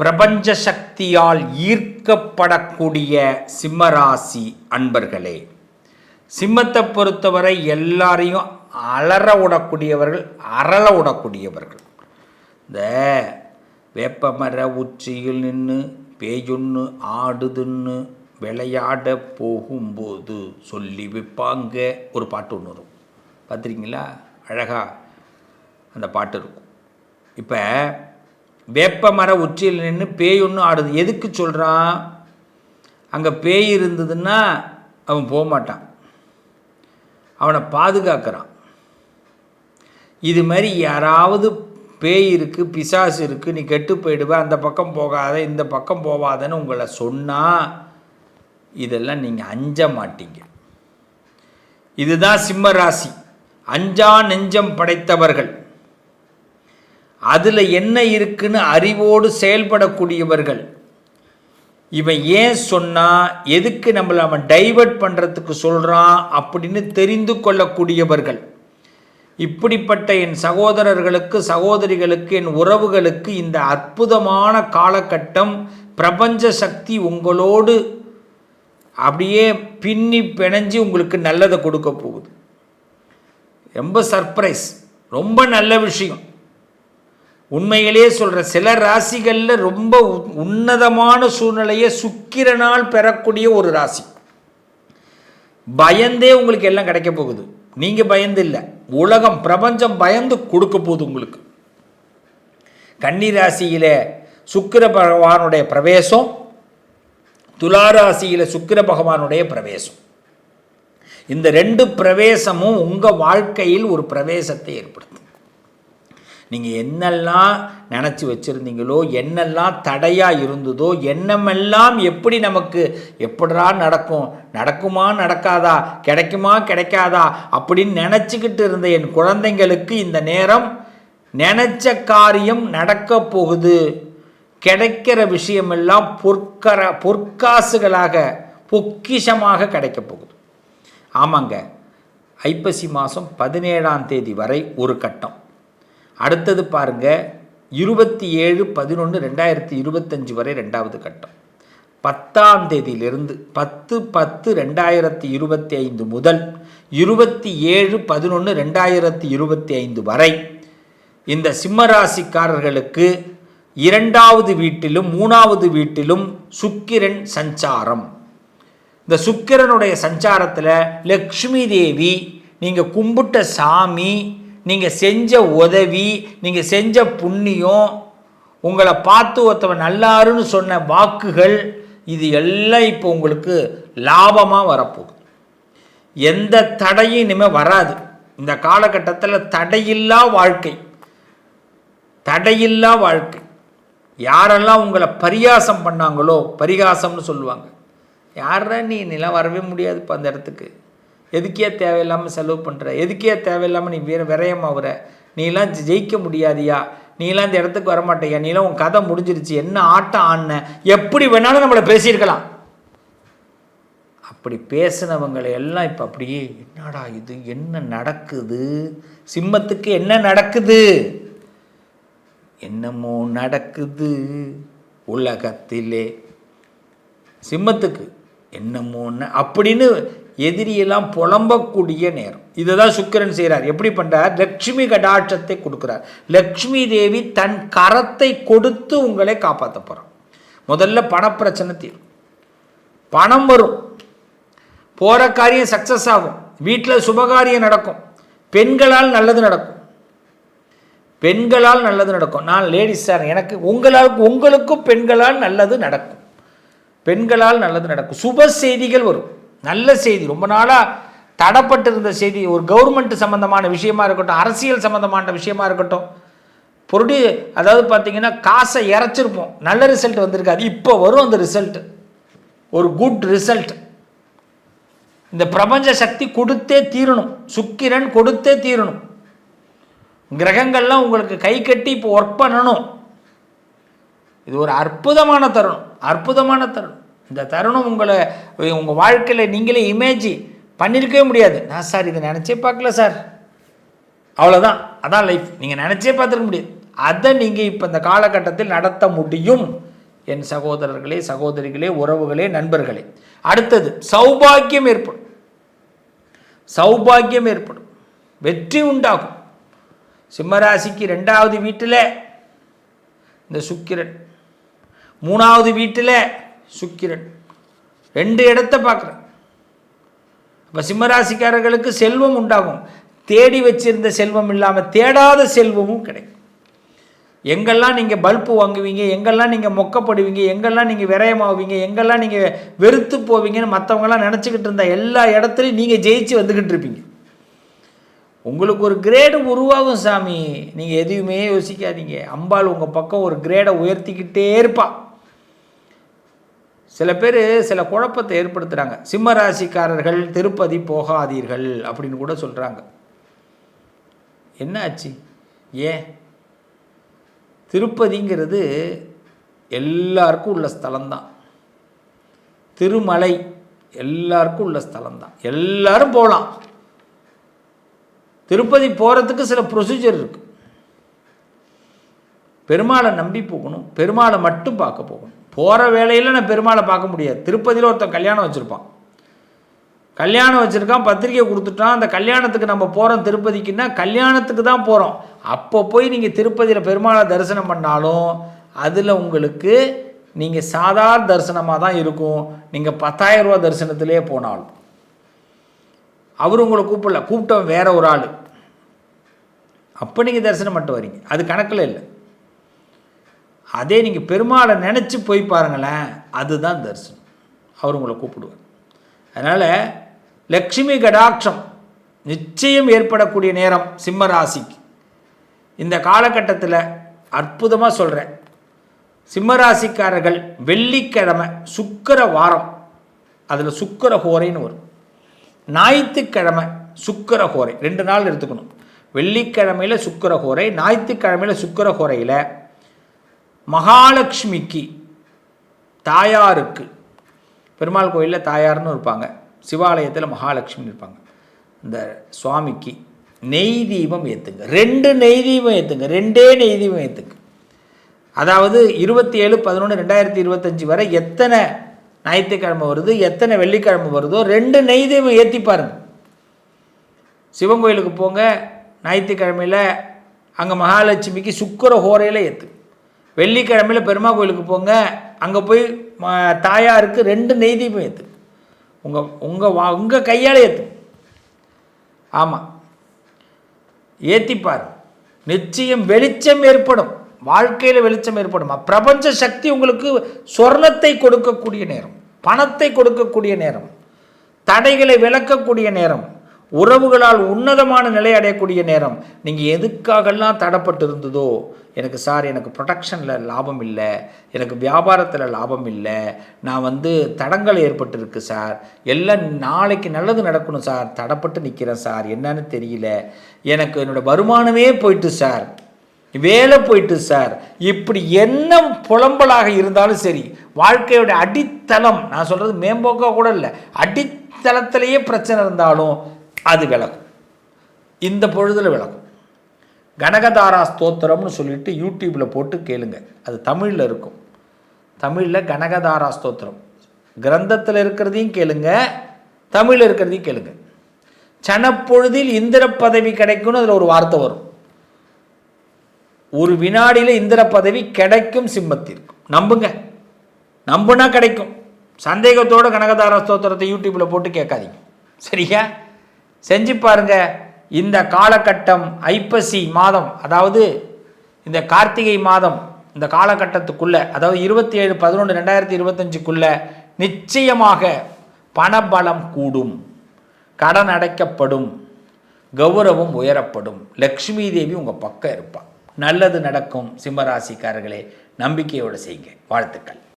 பிரபஞ்ச சக்தியால் ஈர்க்கப்படக்கூடிய சிம்மராசி அன்பர்களே சிம்மத்தை பொறுத்தவரை எல்லாரையும் அலற விடக்கூடியவர்கள் அரள விடக்கூடியவர்கள். இந்த வேப்பமர உச்சியில் நின்று பேயொன்று ஆடுதுன்னு விளையாட போகும்போது சொல்லி வைப்பாங்க. ஒரு பாட்டு ஒன்று வரும். பார்த்துருக்கீங்களா? அழகாக அந்த பாட்டு இருக்கும். இப்போ வேப்பமர உச்சியில் நின்று பேய் ஒன்று ஆடுது. எதுக்கு சொல்கிறான் அங்கே பேய் இருந்ததுன்னா அவன் போக மாட்டான் அவனை பாதுகாக்கிறான். இது மாதிரி யாராவது பேய் இருக்குது பிசாசு இருக்குது நீ கெட்டு போயிடுவ அந்த பக்கம் போகாத இந்த பக்கம் போகாதன்னு உங்களை சொன்னால் இதெல்லாம் நீங்கள் அஞ்ச மாட்டீங்க. இதுதான் சிம்ம ராசி. அஞ்சா நெஞ்சம் படைத்தவர்கள். அதில் என்ன இருக்குன்னு அறிவோடு செயல்படக்கூடியவர்கள். இவன் ஏன் சொன்னால் எதுக்கு நம்மளை அவன் டைவர்ட் பண்ணுறதுக்கு சொல்கிறான் அப்படின்னு தெரிந்து கொள்ளக்கூடியவர்கள். இப்படிப்பட்ட என் சகோதரர்களுக்கு சகோதரிகளுக்கு என் உறவுகளுக்கு இந்த அற்புதமான காலகட்டம் பிரபஞ்ச சக்தி உங்களோடு அப்படியே பின்னி பிணைஞ்சு உங்களுக்கு நல்லதை கொடுக்க போகுது. ரொம்ப சர்ப்ரைஸ் ரொம்ப நல்ல விஷயம். உண்மையிலேயே சொல்கிற சில ராசிகளில் ரொம்ப உ- உன்னதமான சூழ்நிலையை சுக்கிரனால் பெறக்கூடிய ஒரு ராசி. பயந்தே உங்களுக்கு எல்லாம் கிடைக்க போகுது. நீங்கள் பயந்து இல்லை. உலகம் பிரபஞ்சம் பயந்து கொடுக்க போகுது உங்களுக்கு. கன்னி ராசியில் சுக்கிர பகவானுடைய பிரவேசம். துலா ராசியில் சுக்கிர பகவானுடைய பிரவேசம். இந்த ரெண்டு பிரவேசமும் உங்கள் வாழ்க்கையில் ஒரு பிரவேசத்தை ஏற்படுத்தும். நீங்கள் என்னெல்லாம் நினச்சி வச்சுருந்தீங்களோ என்னெல்லாம் தடையாக இருந்ததோ எண்ணமெல்லாம் எப்படி நமக்கு எப்படிடா நடக்கும் நடக்குமா நடக்காதா கிடைக்குமா கிடைக்காதா அப்படின்னு நினச்சிக்கிட்டு இருந்த என் குழந்தைங்களுக்கு இந்த நேரம் நினச்ச காரியம் நடக்க போகுது. கிடைக்கிற விஷயமெல்லாம் பொற்கர பொற்காசுகளாக பொக்கிஷமாக கிடைக்க போகுது. ஆமாங்க ஐப்பசி மாதம் பதினேழாம் தேதி வரை ஒரு கட்டம். அடுத்தது பாருங்க இருபத்தி ஏழு பதினொன்று ரெண்டாயிரத்தி இருபத்தஞ்சு வரை ரெண்டாவது கட்டம். பத்தாம் தேதியிலிருந்து பத்து பத்து ரெண்டாயிரத்தி இருபத்தி ஐந்து முதல் இருபத்தி ஏழு பதினொன்று ரெண்டாயிரத்தி இருபத்தி ஐந்து வரை இந்த சிம்மராசிக்காரர்களுக்கு இரண்டாவது வீட்டிலும் மூணாவது வீட்டிலும் சுக்கிரன் சஞ்சாரம். இந்த சுக்கிரனுடைய சஞ்சாரத்தில் லக்ஷ்மி தேவி நீங்கள் கும்பிட்ட சாமி நீங்கள் செஞ்ச உதவி நீங்கள் செஞ்ச புண்ணியம் உங்களை பார்த்து ஒருத்தவன் நல்லாருன்னு சொன்ன வாக்குகள் இது எல்லாம் இப்போ உங்களுக்கு லாபமாக வரப்போகுது. எந்த தடையும் இனிமேல் வராது. இந்த காலகட்டத்தில் தடையில்லா வாழ்க்கை. தடையில்லா வாழ்க்கை. யாரெல்லாம் உங்களை பரிகாசம் பண்ணாங்களோ பரிகாசம்னு சொல்லுவாங்க. யாரா நீ நிலம் வரவே முடியாதுப்பா அந்த இடத்துக்கு. எதுக்கே தேவையில்லாமல் செலவு பண்ணுற எதுக்கே தேவையில்லாமல் நீ வீர விரயமாகுற நீலாம் ஜெயிக்க முடியாதியா? நீலாம் இந்த இடத்துக்கு வரமாட்டேயா? நீலாம் உன் கதை முடிஞ்சிருச்சு. என்ன ஆட்டம் ஆடின? எப்படி வேணாலும் நம்மளை பேசியிருக்கலாம். அப்படி பேசினவங்களை எல்லாம் இப்போ அப்படியே என்னடா இது? என்ன நடக்குது? சிம்மத்துக்கு என்ன நடக்குது? என்னமோ நடக்குது உலகத்திலே. சிம்மத்துக்கு என்னமோ அப்படின்னு எதிரியெல்லாம் புலம்பக்கூடிய நேரம். இதை தான் சுக்கிரன் செய்கிறார் எப்படி பண்ணுறார் லக்ஷ்மி கடாட்சத்தை கொடுக்குறார். லக்ஷ்மி தேவி தன் கரத்தை கொடுத்து உங்களை காப்பாற்ற போகிறான் முதல்ல பணப்பிரச்சனை தீரும். பணம் வரும். போகிற காரியம் சக்ஸஸ் ஆகும். வீட்டில் சுபகாரியம் நடக்கும். பெண்களால் நல்லது நடக்கும். பெண்களால் நல்லது நடக்கும். நான் லேடிஸ் சார் எனக்கு உங்களால் உங்களுக்கும் பெண்களால் நல்லது நடக்கும். பெண்களால் நல்லது நடக்கும். சுப செய்திகள் வரும். நல்ல செய்தி. ரொம்ப நாளாக தடப்பட்டிருந்த செய்தி. ஒரு கவர்மெண்ட் சம்மந்தமான விஷயமா இருக்கட்டும் அரசியல் சம்மந்தமான விஷயமா இருக்கட்டும் பொருடி அதாவது பார்த்தீங்கன்னா காசை இறைச்சிருப்போம். நல்ல ரிசல்ட் வந்திருக்காது இப்போ வரும் அந்த ரிசல்ட் ஒரு குட் ரிசல்ட் இந்த பிரபஞ்ச சக்தி கொடுத்தே தீரணும். சுக்கிரன் கொடுத்தே தீரணும். கிரகங்கள்லாம் உங்களுக்கு கை கட்டி இப்போ ஒர்க் பண்ணணும். இது ஒரு அற்புதமான தருணம். அற்புதமான தருணம். இந்த தருணம் உங்களை உங்கள் வாழ்க்கையில் நீங்களே இமேஜ் பண்ணியிருக்கவே முடியாது. நான் சார் இதை நினச்சே பார்க்கல சார் அவ்வளோதான் அதான் லைஃப் நீங்கள் நினச்சே பார்த்துருக்க முடியாது. அதை நீங்கள் இப்போ இந்த காலகட்டத்தில் நடத்த முடியும். என் சகோதரர்களே சகோதரிகளே உறவுகளே நண்பர்களே. அடுத்தது சௌபாக்கியம் ஏற்படும். சௌபாக்கியம் ஏற்படும். வெற்றி உண்டாகும். சிம்மராசிக்கு ரெண்டாவது வீட்டில் இந்த சுக்கிரன். மூணாவது வீட்டில் சுக்கிரன். ரெண்டு இடத்த பார்க்குறேன். இப்போ சிம்மராசிக்காரர்களுக்கு செல்வம் உண்டாகும். தேடி வச்சிருந்த செல்வம் இல்லாமல் தேடாத செல்வமும் கிடைக்கும். எங்கெல்லாம் நீங்கள் பல்பு வாங்குவீங்க எங்கெல்லாம் நீங்கள் மொக்கப்படுவீங்க எங்கெல்லாம் நீங்கள் விரயமாவீங்க எங்கெல்லாம் நீங்கள் வெறுத்து போவீங்கன்னு மற்றவங்கெல்லாம் நினச்சிக்கிட்டு இருந்தால் எல்லா இடத்துலையும் நீங்கள் ஜெயிச்சு வந்துக்கிட்டு இருப்பீங்க. உங்களுக்கு ஒரு கிரேடு உருவாகும் சாமி. நீங்கள் எதுவுமே யோசிக்காதீங்க. அம்பாள் உங்கள் பக்கம் ஒரு கிரேடை உயர்த்திக்கிட்டே இருப்பாள் சில பேர் சில குழப்பத்தை ஏற்படுத்துகிறாங்க சிம்ம ராசிக்காரர்கள் திருப்பதி போகாதீர்கள் அப்படின்னு கூட சொல்கிறாங்க என்ன ஆச்சு ஏன்? திருப்பதிங்கிறது எல்லாருக்கும் உள்ள ஸ்தலம்தான். திருமலை எல்லாருக்கும் உள்ள ஸ்தலம்தான். எல்லாரும் போகலாம் திருப்பதி போகிறதுக்கு சில ப்ரொசீஜர் இருக்குது பெருமாளை நம்பி போகணும். பெருமாளை மட்டும் பார்க்க போகணும். போகிற வேலையில் நான் பெருமாளை பார்க்க முடியாது. திருப்பதியில் ஒருத்தன் கல்யாணம் வச்சுருப்பான். கல்யாணம் வச்சுருக்கான் பத்திரிக்கை கொடுத்துட்டான். அந்த கல்யாணத்துக்கு நம்ம போகிறோம் திருப்பதிக்குன்னா கல்யாணத்துக்கு தான் போகிறோம் அப்போ போய் நீங்கள் திருப்பதியில் பெருமாளை தரிசனம் பண்ணாலும் அதில் உங்களுக்கு நீங்கள் சாதாரண தரிசனமாக தான் இருக்கும். நீங்கள் பத்தாயிரம் ரூபா தரிசனத்திலே போனாலும். அவர் உங்களை கூப்பிடல. கூப்பிட்டவன் வேற ஒரு ஆள். அப்போ நீங்கள் தரிசனம் மட்டும் வரீங்க. அது கணக்கில் இல்லை. அதே நீங்கள் பெருமாளை நினச்சி போய் பாருங்களேன் அதுதான் தரிசனம். அவர் உங்களை கூப்பிடுவார். அதனால் லக்ஷ்மி கடாட்சம் நிச்சயம் ஏற்படக்கூடிய நேரம் சிம்ம ராசிக்கு. இந்த காலகட்டத்தில் அற்புதமாக சொல்கிறேன் சிம்மராசிக்காரர்கள் வெள்ளிக்கிழமை சுக்கர வாரம் அதில் சுக்கர ஹோரைன்னு வரும். ஞாயிற்றுக்கிழமை சுக்கர ஹோரை ரெண்டு நாள் எடுத்துக்கணும். வெள்ளிக்கிழமையில் சுக்கர ஹோரை ஞாயிற்றுக்கிழமையில் சுக்கர ஹோரையில் மகாலட்சுமிக்கு தாயாருக்கு. பெருமாள் கோயிலில் தாயார்னு இருப்பாங்க. சிவாலயத்தில் மகாலட்சுமின்னு இருப்பாங்க. இந்த சுவாமிக்கு நெய் தீபம் ஏற்றுங்க ரெண்டு நெய் தீபம் ஏற்றுங்க ரெண்டே நெய் தீபம் ஏற்றுங்க அதாவது இருபத்தி ஏழு பதினொன்று ரெண்டாயிரத்தி இருபத்தஞ்சி வரை எத்தனை ஞாயிற்றுக்கிழமை வருது எத்தனை வெள்ளிக்கிழமை வருதோ ரெண்டு நெய் தீபம் ஏற்றி பாருங்க. சிவன் கோயிலுக்கு போங்க. ஞாயிற்றுக்கிழமையில் அங்கே மகாலட்சுமிக்கு சுக்கர ஹோரையில் ஏற்று வெள்ளிக்கிழமையில் பெருமா கோயிலுக்கு போங்க. அங்கே போய் தாயாருக்கு ரெண்டு நெய் தீபம் ஏற்று உங்கள் உங்கள் வா உங்கள் கையால் ஏற்று ஆமாம் ஏற்றிப்பார் நிச்சயம் வெளிச்சம் ஏற்படும். வாழ்க்கையில் வெளிச்சம் ஏற்படும். பிரபஞ்ச சக்தி உங்களுக்கு சொர்ணத்தை கொடுக்கக்கூடிய நேரம். பணத்தை கொடுக்கக்கூடிய நேரம். தடைகளை விளக்கக்கூடிய நேரம். உறவுகளால் உன்னதமான நிலை அடையக்கூடிய நேரம். நீங்கள் எதுக்காகலாம் தடப்பட்டு இருந்ததோ எனக்கு சார் எனக்கு ப்ரொடக்ஷனில் லாபம் இல்லை. எனக்கு வியாபாரத்தில் லாபம் இல்லை. நான் வந்து தடங்கள் ஏற்பட்டிருக்கு சார். எல்லாம் நாளைக்கு நல்லது நடக்கணும் சார். தடப்பட்டு நிற்கிறேன் சார். என்னன்னு தெரியல. எனக்கு என்னோடய வருமானமே போயிட்டு சார். வேலை போயிட்டு சார். இப்படி என்ன புலம்பலாக இருந்தாலும் சரி வாழ்க்கையோட அடித்தளம் நான் சொல்கிறது மேம்போக்காக கூட இல்லை அடித்தளத்திலேயே பிரச்சனை இருந்தாலும் அது விளக்கும் இந்த பொழுதில் விளக்கும் கனகதாரா ஸ்தோத்திரம்னு சொல்லிட்டு யூடியூப்பில் போட்டு கேளுங்க. அது தமிழில் இருக்கும். தமிழில் கனகதாரா ஸ்தோத்திரம். கிரந்தத்தில் இருக்கிறதையும் கேளுங்க தமிழில் இருக்கிறதையும் கேளுங்க. சனப்பொழுதில் இந்திர பதவி கிடைக்கும்னு அதில் ஒரு வார்த்தை வரும். ஒரு வினாடியில் இந்திர பதவி கிடைக்கும் சிம்மத்திற்கு. நம்புங்க. நம்புனா கிடைக்கும். சந்தேகத்தோட கனகதாரா ஸ்தோத்திரத்தை யூடியூப்பில் போட்டு கேட்காதீங்க. சரியா? செஞ்சு பாருங்க. இந்த காலகட்டம் ஐப்பசி மாதம் அதாவது இந்த கார்த்திகை மாதம் இந்த காலகட்டத்துக்குள்ள அதாவது இருபத்தி ஏழு பதினொன்று ரெண்டாயிரத்தி இருபத்தஞ்சுக்குள்ள நிச்சயமாக பணபலம் கூடும். கடன் அடைக்கப்படும். கௌரவம் உயரப்படும். லக்ஷ்மி தேவி உங்கள் பக்கம் இருப்பாள் நல்லது நடக்கும் சிம்மராசிக்காரர்களே. நம்பிக்கையோடு செய்யுங்க. வாழ்த்துக்கள்.